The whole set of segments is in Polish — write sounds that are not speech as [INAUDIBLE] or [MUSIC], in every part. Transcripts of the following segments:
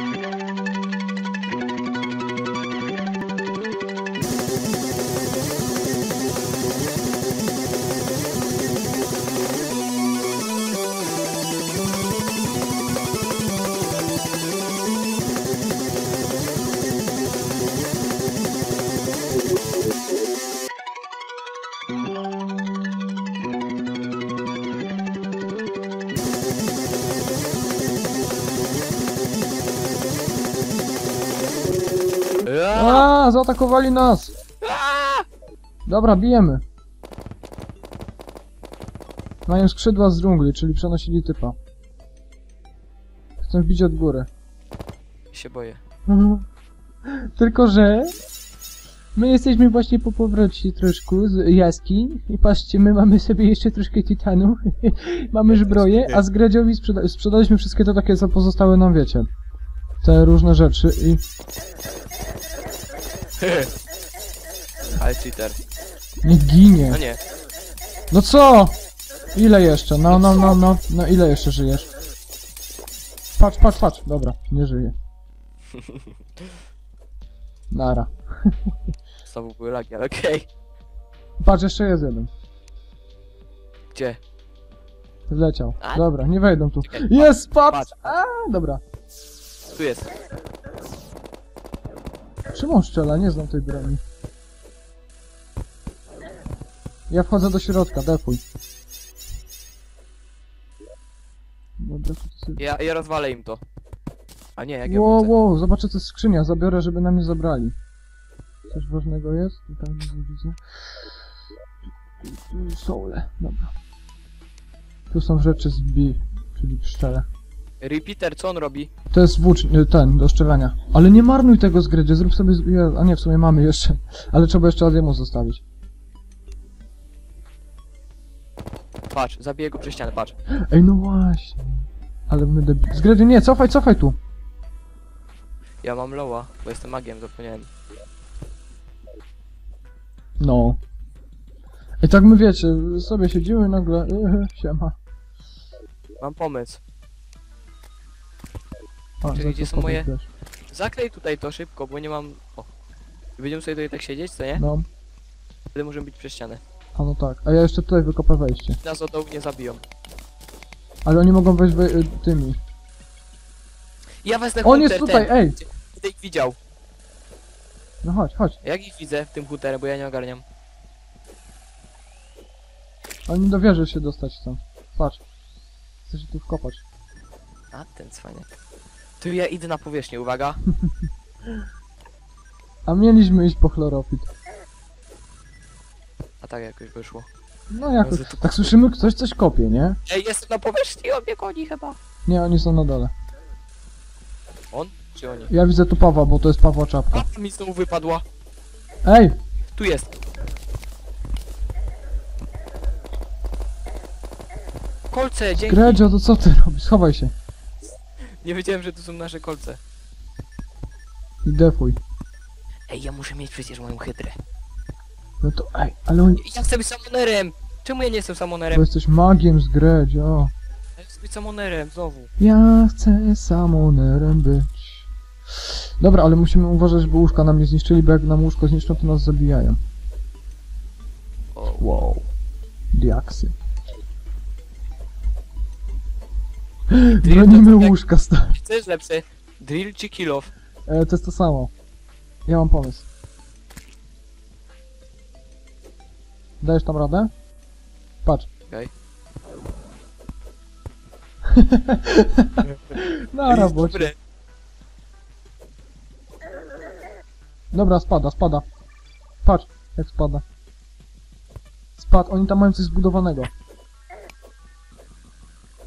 Aaaa! A, zaatakowali nas! Dobra, bijemy. Mają skrzydła z dżungli, czyli przenosili typa. Chcę wbić od góry. się boję. [LAUGHS] Tylko, że my jesteśmy właśnie po powrocie troszkę z jaskiń i patrzcie, my mamy sobie jeszcze troszkę tytanu, [LAUGHS] mamy zbroję, a z Gredziowi sprzeda sprzedaliśmy wszystkie te takie, co pozostały nam, wiecie, te różne rzeczy i... [LAUGHS] Ale cheater. Nie ginie. No nie. No co? Ile jeszcze? No, no, no, no, no ile jeszcze żyjesz? Patrz, patrz, patrz. Dobra, nie żyje. [LAUGHS] Nara. [LAUGHS] Znowu były lagi, ale okej. Patrz, jeszcze jest jeden. Gdzie? Zleciał. A? Dobra, nie wejdą tu. Czekaj, Jest, patrz! patrz. A, dobra. Tu jest. Czym on strzela? Nie znam tej broni. Ja wchodzę do środka, defuj. Dobra, to sobie... Ja, ja rozwalę im to. A nie, jak ja Wow, wrócę. wow, zobaczę co jest skrzynia, zabiorę, żeby nam nie zabrali. Coś ważnego jest? Tutaj nie widzę. Soule, dobra. Tu są rzeczy z B, czyli pszczele. Repeater, co on robi? To jest włócz, y, ten, do strzelania. Ale nie marnuj tego z gry, zrób sobie, z... a nie, w sumie mamy jeszcze. [LAUGHS] Ale trzeba jeszcze Adiemu zostawić. Patrz, zabiję go przez ścianę, patrz. Ej, no właśnie. Ale my debi... Z nie, cofaj, cofaj tu. Ja mam loła, bo jestem magiem, zapomniałem. No. I tak my wiecie, sobie siedzimy nagle, yy, [LAUGHS] siema. Mam pomysł. A, Czyli gdzie są moje- też. Zaklej tutaj to szybko, bo nie mam... O. I Będziemy sobie tutaj tak siedzieć, co nie? No, Wtedy możemy być przez ścianę. a no tak. A ja jeszcze tutaj wykopę wejście. Nas od nie zabiją. Ale oni mogą wejść wej- y, tymi. Ja wezmę On jest tutaj, ten. ej! Będę ich widział. No chodź, chodź. Jak ich widzę w tym hunterem, bo ja nie ogarniam. Oni do wieży się dostać chcą. Patrz. Chcę się tu wkopać. A, ten cwaniak. Tu ja idę na powierzchnię, uwaga. [LAUGHS] A mieliśmy iść po chlorofit. A tak jakoś wyszło. No jakoś. Tu- Tak słyszymy, ktoś coś kopie, nie? Ej, jestem na powierzchni, on mnie goni chyba. Nie, oni są na dole. On? Czy oni? Ja widzę tu Pawła, bo to jest Pawła czapka. A, mi znowu wypadła. Ej! Tu jest. Kolce, dzięki. Gredzio, to co ty robisz? Schowaj się. Nie wiedziałem, że to są nasze kolce. I defuj. Ej, ja muszę mieć przecież moją hydrę. No to ej, ale oni... Ja chcę być samonerem. Czemu ja nie jestem Bo samonerem? jesteś magiem z Gredzio. Ja chcę być samonerem, znowu. Ja chcę samonerem być. Dobra, ale musimy uważać, bo łóżka nam nie zniszczyli, bo jak nam łóżko zniszczą, to nas zabijają. O, Wow. Diaksy. Drill Bronimy to łóżka, stary. Co jest lepsze? Drill czy kill off? E, to jest to samo. Ja mam pomysł. Dajesz tam radę? Patrz. Okej. [LAUGHS] Na robocie. Dobre. Dobra, spada, spada. Patrz, jak spada. Spadł, oni tam mają coś zbudowanego.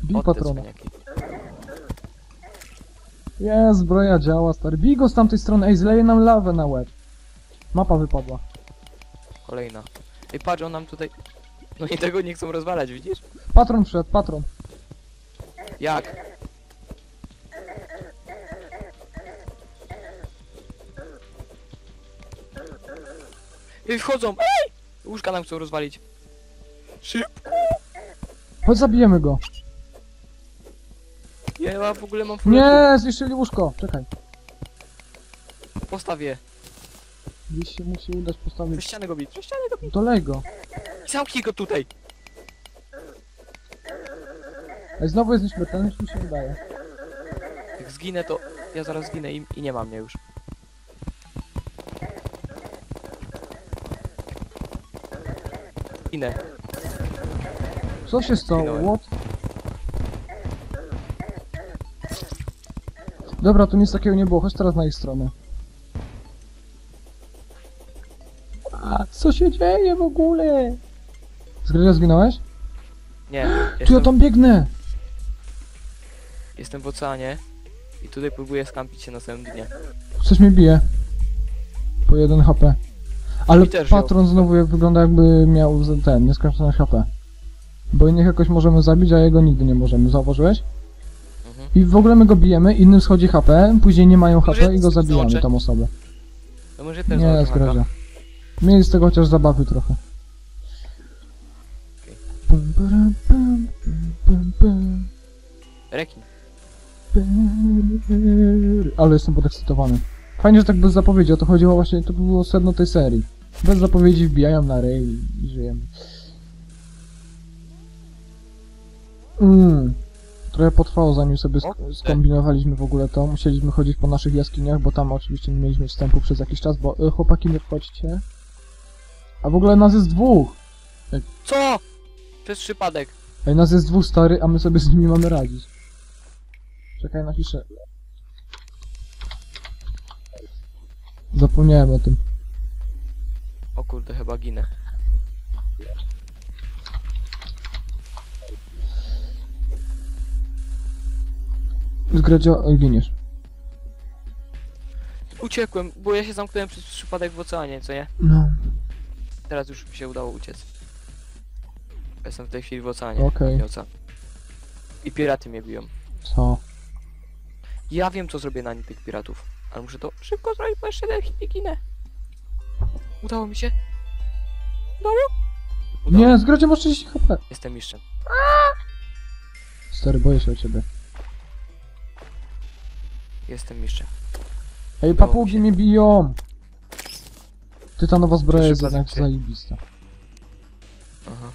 Bij patrona. Jest, zbroja działa, stary. Bij go z tamtej strony, ej, zleje nam lawę na łeb. Mapa wypadła. Kolejna. Ej, patrz, on nam tutaj... No i tego nie chcą rozwalać, widzisz? Patron wszedł, patron. Jak? Ej, wchodzą! Ej! Łóżka nam chcą rozwalić. Szybko! Chodź, zabijemy go. Ja w ogóle mam Nie, zniszczyli łóżko. Czekaj. Postawię. Gdzieś się musi udać Przez postawić. ścianę go bić, przez ścianę go bić. Dolej go. Zamknij go tutaj. Ej, znowu jest nieśmiertelny, czy mi się wydaje? Jak zginę to ja zaraz zginę i, i nie ma mnie już. Zginę. Co się stało? Zginąłem. What? Dobra, tu nic takiego nie było, chodź teraz na ich stronę. A, co się dzieje w ogóle? Zgryzia zginąłeś? Nie, [GASPS] Tu ja jestem, tam biegnę! jestem w oceanie i tutaj próbuję skampić się na samym dnie. Coś mnie bije. Po 1 HP. Ale Mi też wziął. patron znowu jak wygląda jakby miał z- ten, nieskończone HP. Bo innych jakoś możemy zabić, a jego nigdy nie możemy, zauważyłeś? I w ogóle my go bijemy, innym schodzi HP, później nie mają Może HP i go ja zabijamy, tą osobę. To może też Nie, zgryzia. haka. Mieli z tego chociaż zabawy trochę. Pum, param, pum, pum, pum, pum, Rekin. pum. Ale jestem podekscytowany. Fajnie, że tak bez zapowiedzi, o to chodziło właśnie, to było sedno tej serii. Bez zapowiedzi wbijają na rej i żyjemy. Mm. Trochę potrwało zanim sobie sk- skombinowaliśmy w ogóle to. Musieliśmy chodzić po naszych jaskiniach, bo tam oczywiście nie mieliśmy wstępu przez jakiś czas, bo y, chłopaki nie wchodźcie. A w ogóle nas jest dwóch! Co? Przez przypadek. Ej, nas jest dwóch stary, a my sobie z nimi mamy radzić. Czekaj, napiszę. Zapomniałem o tym. O kurde, chyba ginę. Oj, giniesz. Uciekłem, bo ja się zamknąłem przez przypadek w oceanie, co nie? No, Teraz już mi się udało uciec. Jestem w tej chwili w oceanie. Okej. nie ocean. I piraty mnie biją. co? Ja wiem, co zrobię na tych piratów. Ale muszę to szybko zrobić, bo jeszcze jeden hit i ginę. Udało mi się. Udało? Udało. Nie, zgradzie masz 30 HP. Jestem mistrzem. Stary, boję się o ciebie. Jestem mistrzem. Ej, mi papugi mnie biją! Tytanowa zbroja jest jednak ty. zajebista. Aha.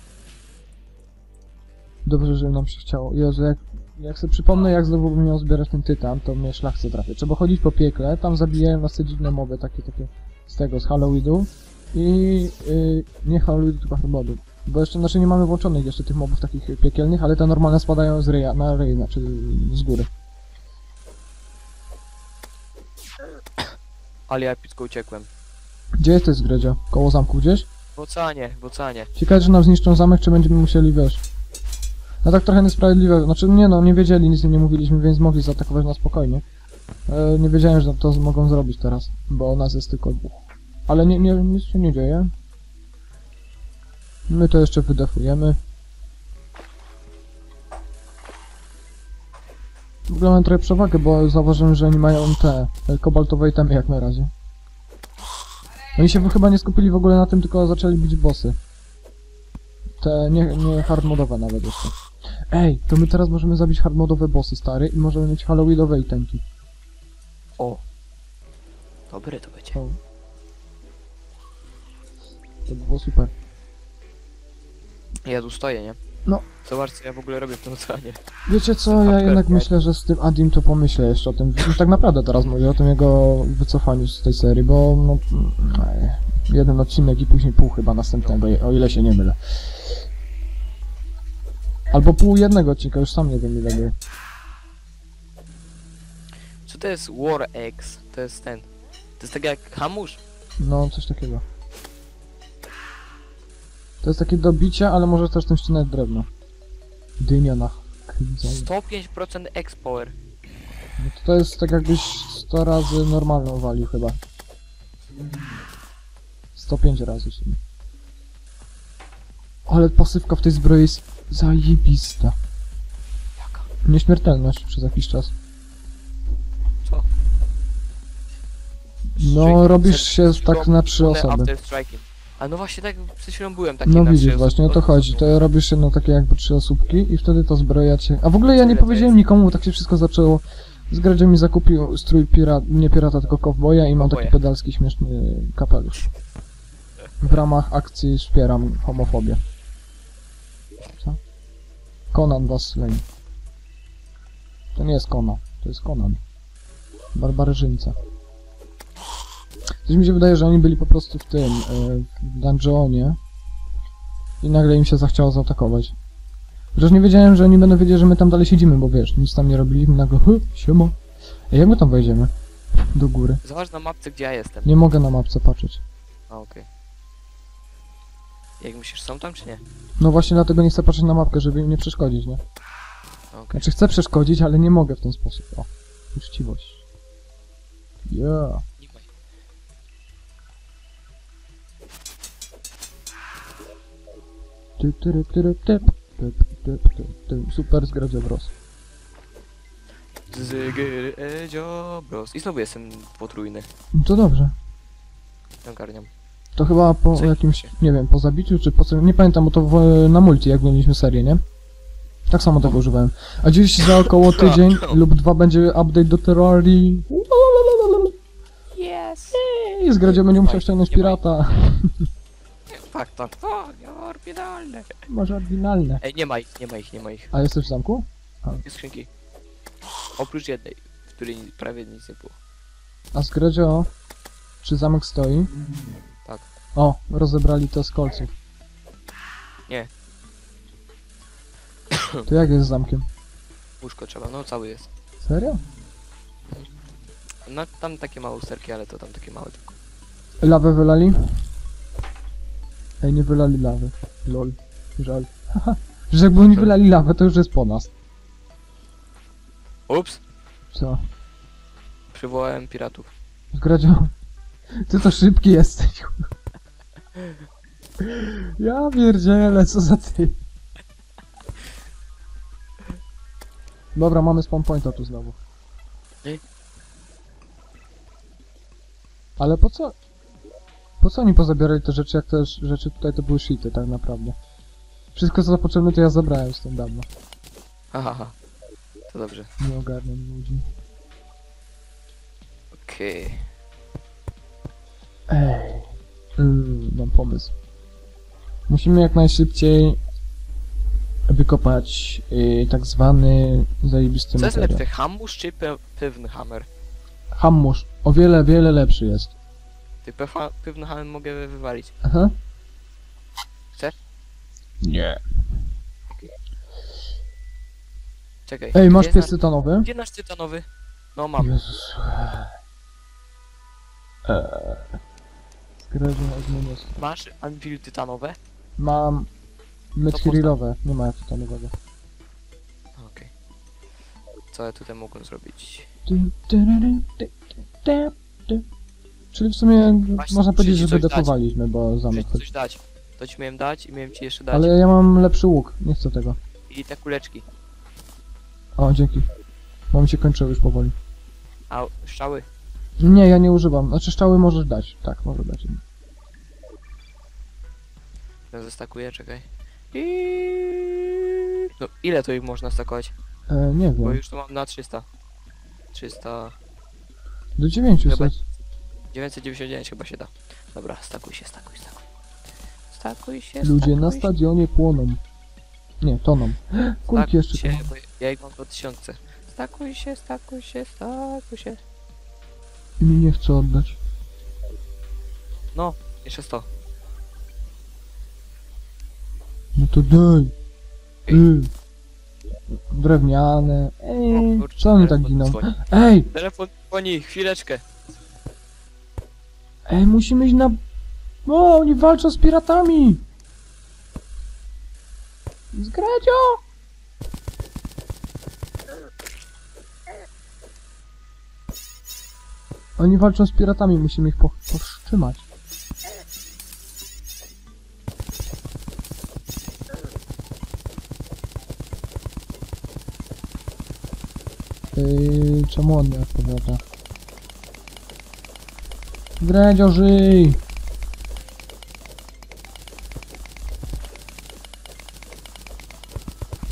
Dobrze, że nam się chciało. Jezu, jak, jak sobie przypomnę, jak znowu bym miał zbierać ten tytan, to mnie szlak chce trafić. Trzeba chodzić po piekle, tam zabijają nas te dziwne moby, takie, takie z tego, z Halloweenu. I yy, nie Halloweenu, tylko Halloween. Bo jeszcze, znaczy nie mamy włączonych jeszcze tych mobów takich piekielnych, ale te normalne spadają z ryja, na ryj, znaczy z góry. Ale ja epicko uciekłem. Gdzie jesteś, Zgredzio? Koło zamku gdzieś? W oceanie, w oceanie. Ciekawe, że nam zniszczą zamek, czy będziemy musieli, wiesz... No tak trochę niesprawiedliwe, znaczy nie no, nie wiedzieli, nic im nie mówiliśmy, więc mogli zaatakować na spokojnie. E, nie wiedziałem, że to mogą zrobić teraz, bo nas jest tylko dwóch. Ale nie, nie, nic się nie dzieje. My to jeszcze wydefujemy. W ogóle mam trochę przewagę, bo zauważyłem, że oni mają te e, kobaltowe itemy jak na razie. Oni się chyba nie skupili w ogóle na tym, tylko zaczęli bić bossy. Te nie, nie hardmodowe nawet jeszcze. Ej, to my teraz możemy zabić hardmodowe bossy, stary, i możemy mieć halloweenowe itemki. O. Dobre to będzie. O. To by było super. Ja tu stoję, nie? No. Zobacz, co ja w ogóle robię w tym oceanie. Wiecie co, ja jednak myślę, że z tym Adim to pomyślę jeszcze o tym. Tak naprawdę teraz mówię o tym jego wycofaniu z tej serii, bo no... ej, Jeden odcinek i później pół chyba następnego, o ile się nie mylę. Albo pół jednego odcinka, już sam nie wiem ile było. Co to jest War X? To jest ten. To jest tak jak hamusz. No, coś takiego. To jest takie do bicia, ale może też tym ścinać drewno. Dynia na krwizowie. 105% X-Power. No to, to jest tak jakbyś 100 razy normalną walił chyba. 105 razy sumie. Ale pasywka w tej zbroi jest zajebista. Jaka? Nieśmiertelność przez jakiś czas. Co? No, robisz się tak na trzy osoby. After striking. A no właśnie tak przed chwilą byłem taki No na widzisz trzy właśnie, o to osoby. chodzi. To robisz jedno takie jakby trzy osóbki i wtedy to zbrojacie. A w ogóle ja nie Tyle to powiedziałem jest. nikomu, tak się wszystko zaczęło. Zgradzie mi zakupił strój pirata, nie pirata, tylko kowboja i mam taki Kowboja. pedalski śmieszny kapelusz. W ramach akcji wspieram homofobię. Co? Conan was leni. To nie jest Conan, to jest Conan. Barbarzyńca. Coś mi się wydaje, że oni byli po prostu w tym, e, w dungeonie i nagle im się zachciało zaatakować. Chociaż nie wiedziałem, że oni będą wiedzieć, że my tam dalej siedzimy, bo wiesz, nic tam nie robiliśmy, nagle, hy, siema. Ej, jak my tam wejdziemy? Do góry. Zobacz na mapce, gdzie ja jestem. Nie mogę na mapce patrzeć. A, okej. Jak myślisz, są tam czy nie? No właśnie dlatego nie chcę patrzeć na mapkę, żeby im nie przeszkodzić, nie? Okej. Znaczy chcę przeszkodzić, ale nie mogę w ten sposób. O, uczciwość. Yeah. Ty. Super zgradzia wros. Zygry, Edzio, bros. I znowu jestem potrójny. No to dobrze. Ogarniam. To chyba po Co jakimś, nie wiem, po zabiciu, czy po co, nie pamiętam, bo to w, na multi, jak mieliśmy serię, nie? Tak samo tego używałem. A dziś za około [LAUGHS] tydzień lub dwa będzie update do Terrarii. Yes! I zgradzie będzie musiał ściągnąć pirata. [LAUGHS] Tak, tak. O, oryginalne. Może oryginalne. Ej, nie ma ich, nie ma ich, nie ma ich. A jesteś w zamku? Dwie skrzynki. Oprócz jednej, w której ni- prawie nic nie było. A zgradzio, czy zamek stoi? Tak. O, rozebrali to z kolców. Nie. [COUGHS] To jak jest z zamkiem? Łóżko trzeba, no cały jest. Serio? No tam takie małe usterki, ale to tam takie małe tylko. Lawę wylali? Ej, nie wylali lawy. Lol. Żal. Haha. Że jakby oni wylali lawę, to już jest po nas. Ups! Co? Przywołałem piratów. Zgradzio. Ty to szybki jesteś. Ja pierdzielę, co za ty. Dobra, mamy spawn pointa tu znowu. Ej. Ale po co? Po co oni pozabierali te rzeczy, jak te rzeczy tutaj to były shity, tak naprawdę? Wszystko co potrzebne to ja zabrałem stąd dawno. Haha, ha. to dobrze. Nie ogarniam ludzi. Okej. Ej. Yy, mam pomysł. Musimy jak najszybciej wykopać yy, tak zwany zajebisty Co jest materiał. lepszy, hammus czy pe pewny hammer? Hammusz. O wiele, wiele lepszy jest. Hammer mogę wywalić. Aha. Chcesz? Nie. Czekaj. Ej, masz gdzie pies nasz- tytanowy? Gdzie nasz tytanowy? No mam. Jezus. Eee. Od Masz anvil tytanowe? Mam To Medhirilowe, nie ma tytanowego. Okej. Co ja tutaj mogłem zrobić? Du, du, du, du, du, du, du. Czyli w sumie Właśnie, można powiedzieć, że coś bo Muszę zamek ci chodzi. coś dać. To ci miałem dać i miałem ci jeszcze dać. Ale ja mam lepszy łuk, nie chcę tego. I te kuleczki. O, dzięki. Bo mi się kończyły już powoli. A strzały? Nie, ja nie używam. Znaczy szczały możesz dać. Tak, może dać. Ja zestakuję, czekaj. I... No ile to ich można stakować? E, nie Bo wiem. już tu mam na 300. 300... Do 900. Chyba- 999 chyba się da. Dobra, stakuj się, stakuj, stakuj. Stakuj się, Ludzie na stakuj się. stadionie płoną. Nie, toną. [GASPS] Kulki Stakuj jeszcze się, toną. bo ja ich mam do 1000. Stakuj się, stakuj się, stakuj się. I mi nie chce oddać. Jeszcze 100. No to daj. Ej. Drewniane. Ej, O kurczę, co oni tak telefon giną? dzwoni. Ej, Telefon dzwoni, chwileczkę. Ej, musimy iść na... O, oni walczą z piratami! Zgradzio! Oni walczą z piratami, musimy ich po powstrzymać. Yy, czemu on nie odpowiada? Gredzio, żyj!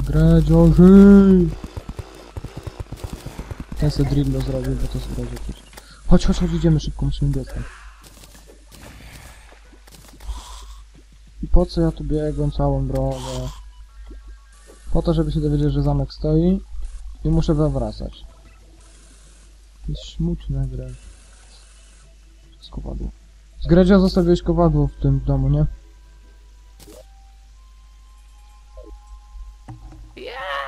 Gredzio, żyj! Ten se drillo zrobił, bo to sobie przecież. Chodź, chodź, chodź, idziemy szybko, musimy dostać. I po co ja tu biegłem całą drogę? Po to, żeby się dowiedzieć, że zamek stoi i muszę wewracać. Jest smutna gra. Z kowadło. Z Gredzia zostawiłeś kowadło w tym domu, nie?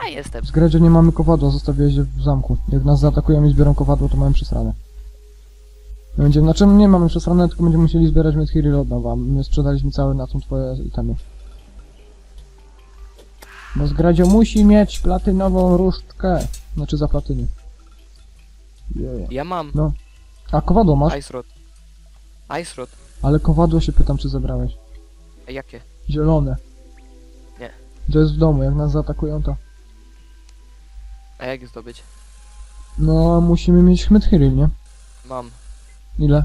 A, jestem. Z Gredzia nie mamy kowadła, zostawiłeś je w zamku. Jak nas zaatakują i zbiorą kowadło, to mamy przesrane. My Będziemy, znaczy nie mamy przesrane, tylko będziemy musieli zbierać Mythiry od nowa. My sprzedaliśmy całe na tą twoje itemy. Bo Zgradzio musi mieć platynową różdżkę. Znaczy za platyny. Yeah. Ja mam No. A kowadło masz? Ice Rod. Ice Rod. Ale kowadło się pytam, czy zebrałeś. A jakie? Zielone. Nie. To jest w domu, jak nas zaatakują to... A jak je zdobyć? No, musimy mieć Mythiry, nie? Mam. Ile?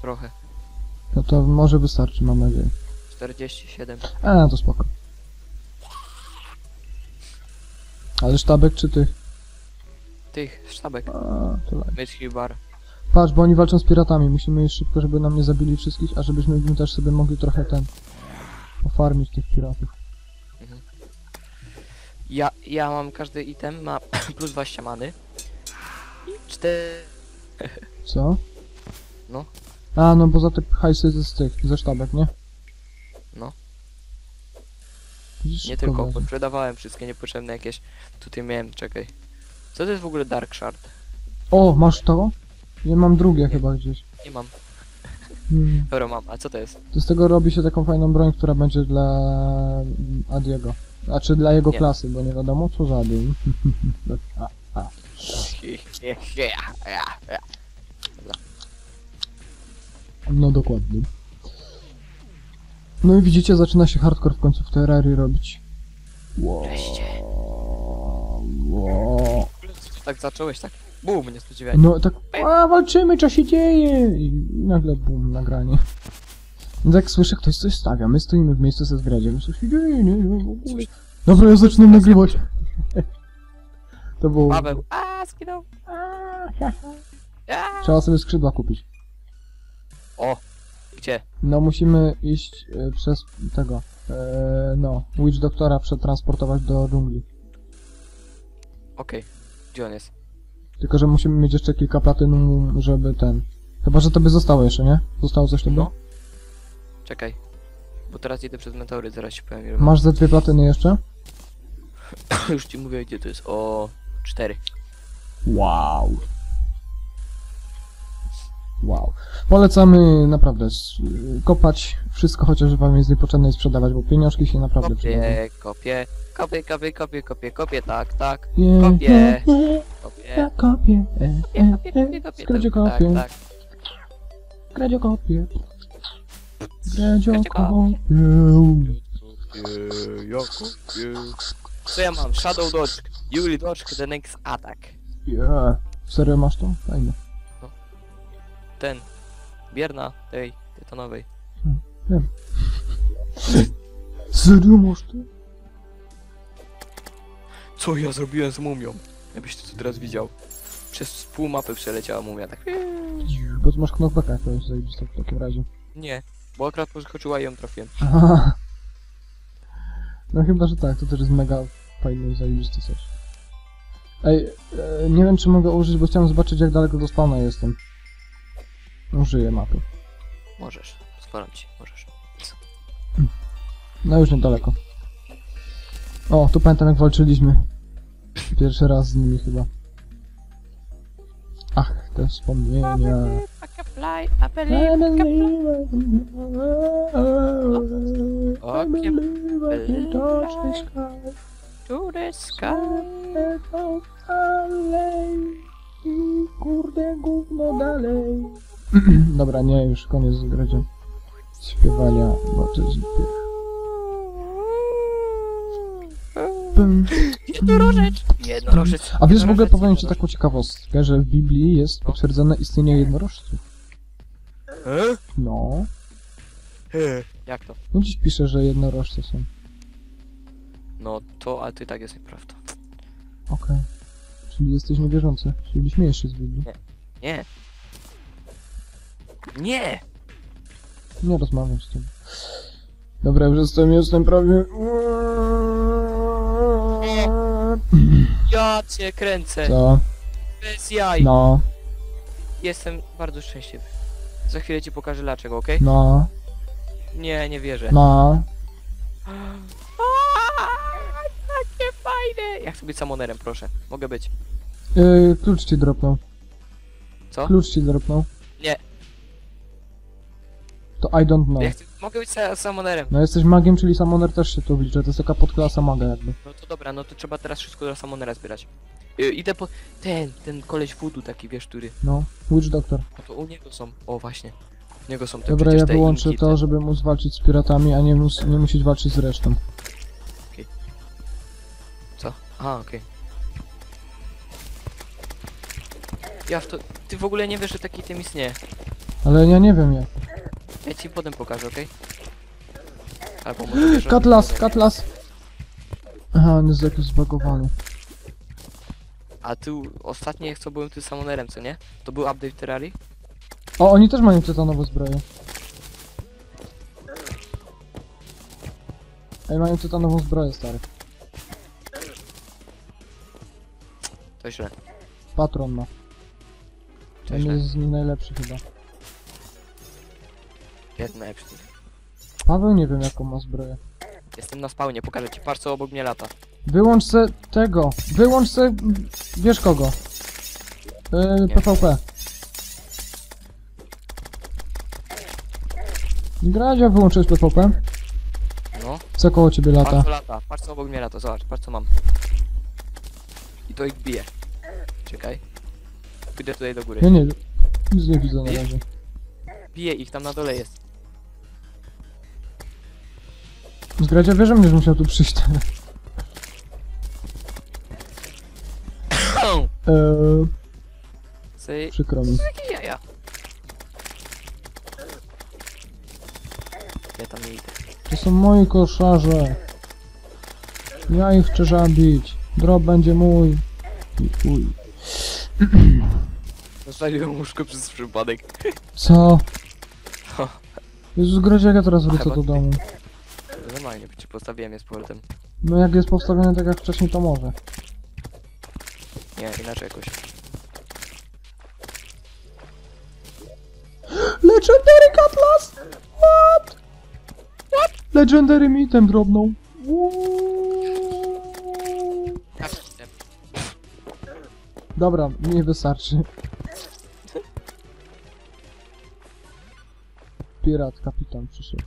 Trochę. No to może wystarczy, mam nadzieję. 47. A, to spoko. Ale sztabek czy tych? Tych, sztabek. A, to Bar. Patrz, bo oni walczą z piratami. Musimy iść szybko, żeby nam nie zabili wszystkich, a żebyśmy my też sobie mogli trochę ten... Ofarmić tych piratów. Ja, ja mam każdy item ma [CLEARS THROAT] plus 20 many. I 4... Co? No. A, no bo za te hajsy z tych, ze sztabek, nie? No. Widzisz, Nie tylko, wezmę. sprzedawałem wszystkie niepotrzebne jakieś. Tutaj miałem, czekaj. Co to jest w ogóle Dark Shard? O, masz to? Ja mam drugie chyba gdzieś. Nie mam. Hmm. Dobra, mam. A co to jest? To z tego robi się taką fajną broń, która będzie dla Adiego. Znaczy dla jego Nie. klasy, bo nie wiadomo co za dym. [LAUGHS] A, no dokładnie. No i widzicie, zaczyna się hardcore w końcu w Terrarii robić. Wow. Wreszcie. Wow. Tak zacząłeś, tak? Bum, niespodziewanie. No tak, a walczymy, co się dzieje? I nagle bum, nagranie. No tak słyszę, ktoś coś stawia, my stoimy w miejscu ze zgradziem, co się dzieje, nie, nie, w ogóle. Dobra, ja zaczynam nagrywać. To było... Paweł. A, skinął. Trzeba sobie skrzydła kupić. O! Gdzie? No musimy iść e, przez tego, e, no, Witch Doktora przetransportować do dżungli. Okej. Gdzie on jest? Tylko, że musimy mieć jeszcze kilka platynum, żeby ten... Chyba, że to by zostało jeszcze, nie? Zostało coś tobie? No. Czekaj. Bo teraz idę przez meteory, zaraz ci powiem ile mam. Masz ze dwie platyny jeszcze? [COUGHS] Już ci mówię gdzie to jest. O, cztery. Wow. Wow. Polecamy naprawdę s- kopać wszystko, chociaż wam jest niepotrzebne i sprzedawać, bo pieniążki się naprawdę przydadzą. Kopię, kopię, kopię, kopię, kopię, kopię, kopię, tak, tak. Nie, [LAUGHS] Kopię. Kopię. ja kopię. E, Kopię, e, kopię, e, kopię, kopię. Skradzio tak, kopię. Tak. Skradzio kopię. Skradzio Skradzio kopię. Kopię, ja kopię. Co ja mam? Shadow Dodge. You will dodge the next attack. Yeah. Serio masz to? Fajnie. Ten. Bierna tej tytanowej. [LAUGHS] Serio masz to? Co ja zrobiłem z mumią? Jakbyś to teraz widział. Przez pół mapy przeleciała mumia, tak. Bo tu masz knockbacka jakiegoś zajebista w takim razie. Nie, bo akurat podskoczyła i ją trafiłem. Aha. [LAUGHS] No chyba, że tak, to też jest mega fajny i zajebisty coś. Ej, e, nie wiem czy mogę użyć, bo chciałem zobaczyć jak daleko do spawna jestem. Użyję mapy. Możesz, spalam ci, możesz. No już niedaleko. O, tu pamiętam jak walczyliśmy. Pierwszy raz z nimi chyba. Ach, te wspomnienia. To the sky. Kurde, gówno dalej. Dobra, nie, już koniec z gradziem. Śpiewania, bo to jest Pym. Jednorożec! Jednorożec! A wiesz, w ogóle powiem ci taką ciekawostkę, że w Biblii jest potwierdzone istnienie jednorożców. E? No. E. Jak to? No dziś pisze, że jednorożce są. No to, ale to i tak jest nieprawda. Okej. Czyli jesteś niewierzący. Czyli śmiejesz się z Biblii. Nie. Nie! Nie rozmawiam z tym. Dobra, już jestem, jestem prawie... Ja cię kręcę. Co? Bez jaj. No, Jestem bardzo szczęśliwy. Za chwilę ci pokażę dlaczego, okej? no, Nie, nie wierzę. no. Aaaa, Takie fajne! Ja chcę być samonerem, proszę. Mogę być. Yy, klucz ci dropnął. Co? Klucz ci dropnął. Nie. To I don't know. Ja chcę, mogę być sa samonerem. No jesteś magiem, czyli Summoner też się tu wlicza. To jest taka podklasa maga jakby. No to dobra, no to trzeba teraz wszystko do samonera zbierać. Y, idę po... Ten, ten koleś voodoo taki, wiesz, który... No, Witch Doctor. No to u niego są... O, właśnie. U niego są te Dobra, przecież ja te wyłączę inki, to, żeby móc walczyć z piratami, a nie, mus nie musieć walczyć z resztą. Co? Aha, okej. Ja w to... Ty w ogóle nie wiesz, że taki tym istnieje. Ale ja nie wiem jak. Ja ci potem pokażę, okej? Albo może [GASPS] wiesz, Katlas, Katlas! Aha, on jest jakiś zbagowany. A tu ostatnie jak co byłem tu samonerem, co nie? To był update Terrarii? O, oni też mają tytanowe zbroje. Ej, mają tytanową zbroję, stary. To źle. Patron ma. To On źle. jest z nich najlepszy chyba. Jedna najlepszy. Paweł nie wiem jaką ma zbroję. Jestem na spawnie, pokażę ci, patrz co obok mnie lata. Wyłącz se tego. Wyłącz se... Wiesz kogo? Yy, Nie. PvP. Gradzia wyłączyłeś PvP? No, Co koło ciebie patrz lata? co lata, patrz co obok mnie lata, zobacz, patrz co mam. I to ich bije. Czekaj. Pójdę tutaj do góry. Ja nie nic nie widzę na razie. Bije ich, tam na dole jest. Gradzia wiesz, że będziesz musiał tu przyjść teraz. Eee, przykro mi. Jakie jaja? Ja tam nie idę. To są moi koszarze. Ja ich chcę zabić. Drop będzie mój. I uj. Zostawiłem łóżko przez przypadek. Co? Jezus Gradzia, jak ja teraz wrócę do domu. Postawiłem je z powrotem. No jak jest postawione tak jak wcześniej, to może. Nie, inaczej jakoś. [GASPS] Legendary Cutlass! What? What? Legendary mitem drobną. Dobra, nie wystarczy. [LAUGHS] Pirat, kapitan przyszedł.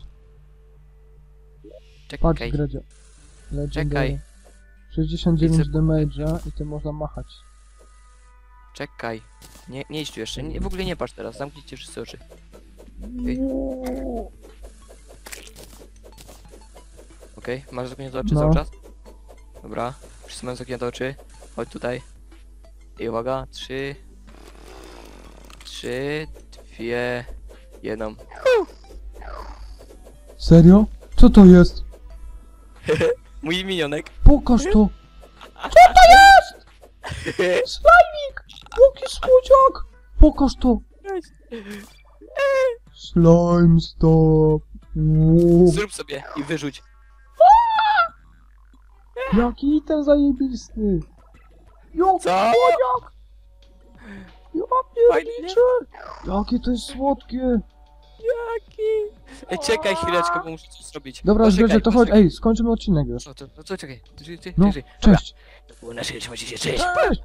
Patrz, Czekaj. Legendary. Czekaj. 69 Widzę- damage'a i ty można machać. Czekaj. Nie, nie idź tu jeszcze. Nie, w ogóle nie patrz teraz. Zamknijcie wszyscy oczy. Ej. Okej? Masz zamknięte oczy No. cały czas? Dobra. Wszyscy mają zamknięte oczy. Chodź tutaj. I uwaga. Trzy. Trzy. Dwie. Jedną. Serio? Co to jest? [LAUGHS] Mój minionek. Pokaż to! Co to jest? Slajmik! Jaki słodziak! Pokaż to! Slime stop! Wow. Zrób sobie i wyrzuć. Jaki item zajebisty! Jaki Co? słodziak! Ja pierniczę! Jakie to jest słodkie! Jaki? Ej, czekaj chwileczkę, bo muszę coś zrobić. Dobra, Poczekaj, to chodź, poczekaj. ej, skończymy odcinek już. No to, no to czekaj. Ty, ty, ty, No, ty. cześć! Dobra. To było nasze, trzymajcie się, cześć. Cześć!